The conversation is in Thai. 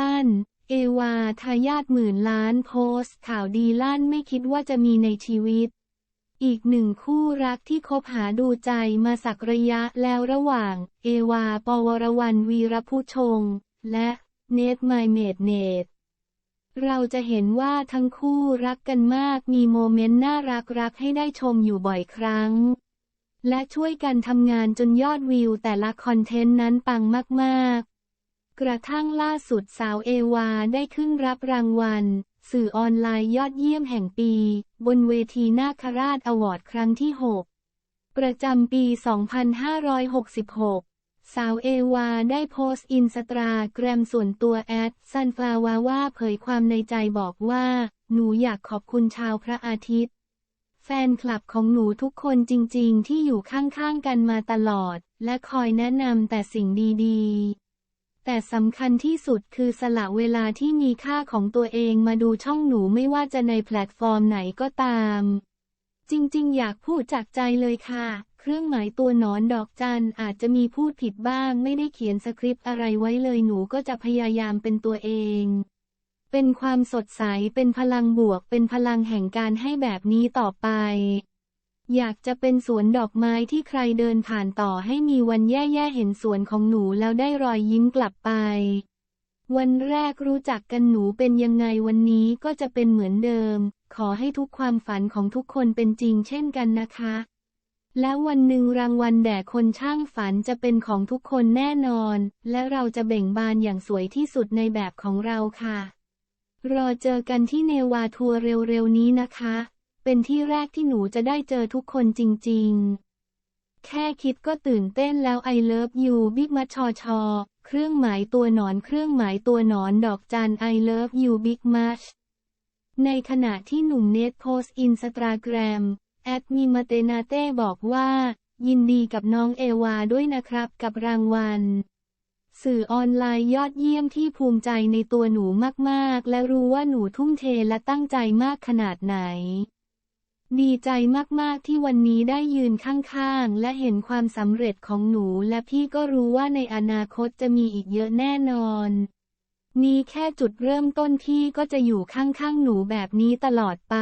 ลั่น เอวาทายาทหมื่นล้านโพสข่าวดีลั่นไม่คิดว่าจะมีในชีวิต อีกหนึ่งคู่รักที่คบหาดูใจมาสักระยะแล้วระหว่าง เอวา ปวรวรรณวีรผู้ชง และเนทไมเมดเนตเราจะเห็นว่าทั้งคู่รักกันมากมีโมเมนต์น่ารักรักให้ได้ชมอยู่บ่อยครั้ง และช่วยกันทำงานจนยอดวิวแต่ละคอนเทนต์นั้นปังมาก กระทั่งล่าสุดสาวเอวาได้ขึ้นรับรางวัล สื่อออนไลน์ยอดเยี่ยมแห่งปี บนเวทีนาคราชอวอร์ดครั้งที่ 6 ประจำปี 2566สาวเอวาได้โพสต์อินสตาแกรมส่วนตัวแอดซันฟลาวาว่าเผยความในใจบอกว่า หนูอยากขอบคุณชาวพระอาทิตย์ แฟนคลับของหนูทุกคนจริงๆ ที่อยู่ข้างๆกันมาตลอด และคอยแนะนำแต่สิ่งดีๆ แต่สำคัญที่สุดคือสละเวลาที่มีค่าของตัวเองมาดูช่องหนูไม่ว่าจะในแพลตฟอร์มไหนก็ตาม จริงๆ อยากพูดจากใจเลยค่ะ เครื่องหมายตัวหนอนดอกจันอาจจะมีพูดผิดบ้าง ไม่ได้เขียนสคริปต์อะไรไว้เลยหนูก็จะพยายามเป็นตัวเอง เป็นความสดใส เป็นพลังบวก เป็นพลังแห่งการให้แบบนี้ต่อไป อยากจะเป็นสวนดอกไม้ที่ใครเดินผ่านต่อให้มีวันแย่ๆเห็นสวนของหนูแล้วได้รอยยิ้มกลับไป วันแรกรู้จักกันหนูเป็นยังไงวันนี้ก็จะเป็นเหมือนเดิม ขอให้ทุกความฝันของทุกคนเป็นจริงเช่นกันนะคะ แล้ววันหนึ่งรางวัลแด่คนช่างฝันจะเป็นของทุกคนแน่นอน และเราจะเบ่งบานอย่างสวยที่สุดในแบบของเราค่ะ รอเจอกันที่เนวาทัวร์เร็วๆนี้นะคะ เป็นที่แรกที่หนูจะได้เจอทุกคนจริงๆ แค่คิดก็ตื่นเต้นแล้ว I love you บิ๊กมัชชอชอ เครื่องหมายตัวหนอนเครื่องหมายตัวหนอนดอกจัน I love you big much ในขณะที่หนุ่มเนทโพสอินสตาแกรมแอดมีมาเตนาเต้บอกว่า ยินดีกับน้องเอวาด้วยนะครับกับรางวัล สื่อออนไลน์ยอดเยี่ยมที่ภูมิใจในตัวหนูมากๆ และรู้ว่าหนูทุ่มเทและตั้งใจมากขนาดไหน ดีใจมากๆที่วันนี้ได้ยืนข้างๆ และเห็นความสำเร็จของหนู และพี่ก็รู้ว่าในอนาคตจะมีอีกเยอะแน่นอน นี่แค่จุดเริ่มต้นพี่ก็จะอยู่ข้างๆ หนูแบบนี้ตลอดไป